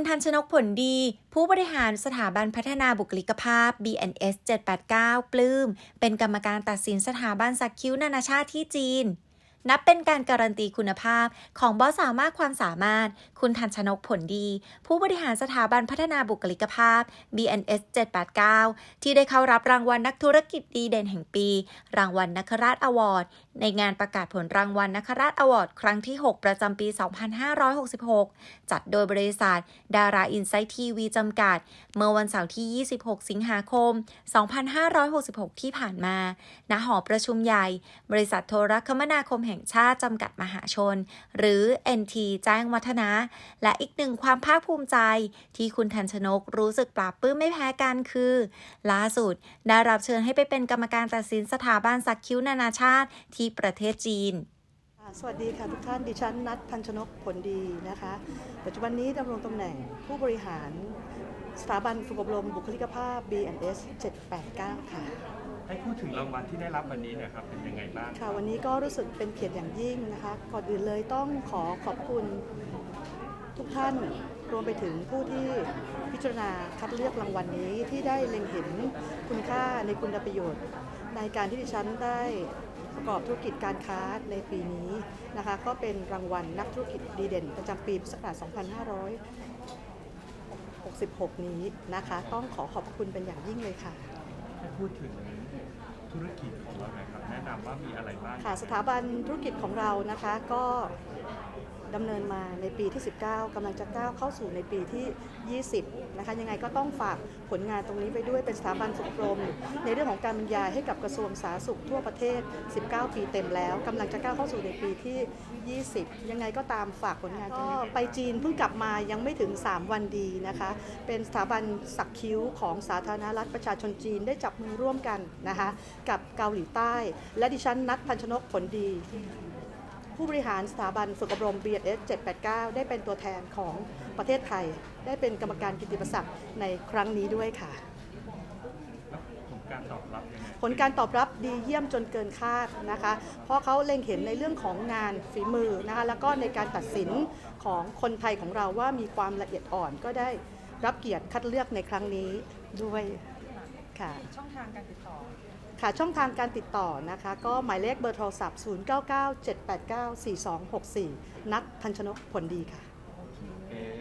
คุณทันชนกผลดี ผู้บริหารสถาบันพัฒนาบุคลิกภาพ BNS 789 ปลื้ม เป็นกรรมการตัดสินสถาบันสักคิ้วนานาชาติที่จีน นับเป็นการการันตีคุณภาพของบอสสามารถความสามารถ คุณทันชนกผลดี ผู้บริหารสถาบันพัฒนาบุคลิกภาพ BNS 789 ที่ได้เข้ารับรางวัลนักธุรกิจดีเด่นแห่งปี รางวัลนักราชอวอร์ด ในงานประกาศผลรางวัลนักราชอวอร์ด ครั้งที่ 6 ประจำปี 2566 จัดโดยบริษัท ดาราอินไซต์ทีวีจำกัด เมื่อวันเสาร์ที่ 26 สิงหาคม 2566 ที่ผ่านมา ณ หอประชุมใหญ่ บริษัทโทรคมนาคมแห่งชาติจำกัดมหาชน หรือ NT แจ้งวัฒนะ และอีกหนึ่งความภาคภูมิใจ ที่คุณทันชนกรู้สึกปลาบปื้มไม่แพ้กันคือ ล่าสุด ได้รับเชิญให้ไปเป็นกรรมการตัดสินสถาบันสักคิ้วนานาชาติที่ประเทศจีนสวัสดีค่ะทุกท่าน ดิฉันนัทพันชนกผลดีนะคะ ปัจจุบันนี้ดำรงตำแหน่งผู้บริหารสถาบันฝึกอบรมบุคลิกภาพ BNS 789 ค่ะ ให้พูดถึงรางวัลที่ได้รับวันนี้หนะครับเป็นยังไงบ้างค่ะวันนี้ก็รู้สึกเป็นเกียรติอย่างยิ่งนะคะก่อนอื่นเลยต้องขอขอบคุณทุกท่านรวมไปถึงผู้ที่พิจารณาคัดเลือกรางวัลนี้ที่ได้เล็งเห็นคุณค่าในคุณประโยชน์ ในการที่ดิฉันได้ประกอบธุรกิจการค้าในปีนี้นะคะก็เป็นรางวัลนักธุรกิจดีเด่น ประจำปีพุทธศักราช 2566 นี้นะคะ ต้องขอขอบคุณเป็นอย่างยิ่งเลยค่ะ ให้พูดถึง ธุรกิจของเราหน่อยครับแนะนำว่ามีอะไรบ้าง ค่ะสถาบันธุรกิจของเรานะคะก็ ดำเนินมาในปีที่ 19กำลังจะก้าวเข้าสู่ในปีที่ 20 นะคะ ยังไงก็ต้องฝากผลงานตรงนี้ไปด้วยเป็นสถาบันฝึกอบรม ในเรื่องของการบรรยายให้กับกระทรวงสาธารณสุขทั่วประเทศ 19 ปีเต็มแล้วกำลังจะก้าวเข้าสู่ในปีที่ 20 ยังไงก็ตามฝากผลงานก็ไปจีนเพิ่งกลับมายังไม่ถึง 3 วันดีนะคะ เป็นสถาบันสักคิ้วของสาธารณรัฐประชาชนจีนได้จับมือร่วมกันนะคะ กับเกาหลีใต้ และดิฉันนัทพันชนกผลดี ผู้บริหารสถาบันฝึกอบรม BNS 789 ได้เป็นตัวแทนของประเทศไทย ได้เป็นกรรมการกิตติมศักดิ์ในครั้งนี้ด้วยค่ะแล้วผลการตอบรับยังไงผลการตอบรับดีเยี่ยมจนเกินคาดนะคะ เพราะเขาเล็งเห็นในเรื่องของงานฝีมือนะคะ แล้วก็ในการตัดสินของคนไทยของเราว่ามีความละเอียดอ่อนก็ได้รับเกียรติคัดเลือกในครั้งนี้ด้วยค่ะ ช่องทางการติดต่อ ค่ะช่องทางการติดต่อนะคะ ก็หมายเลขเบอร์โทรศัพท์ 0997894264 นัดทันชนกผลดีค่ะเอ๊ะ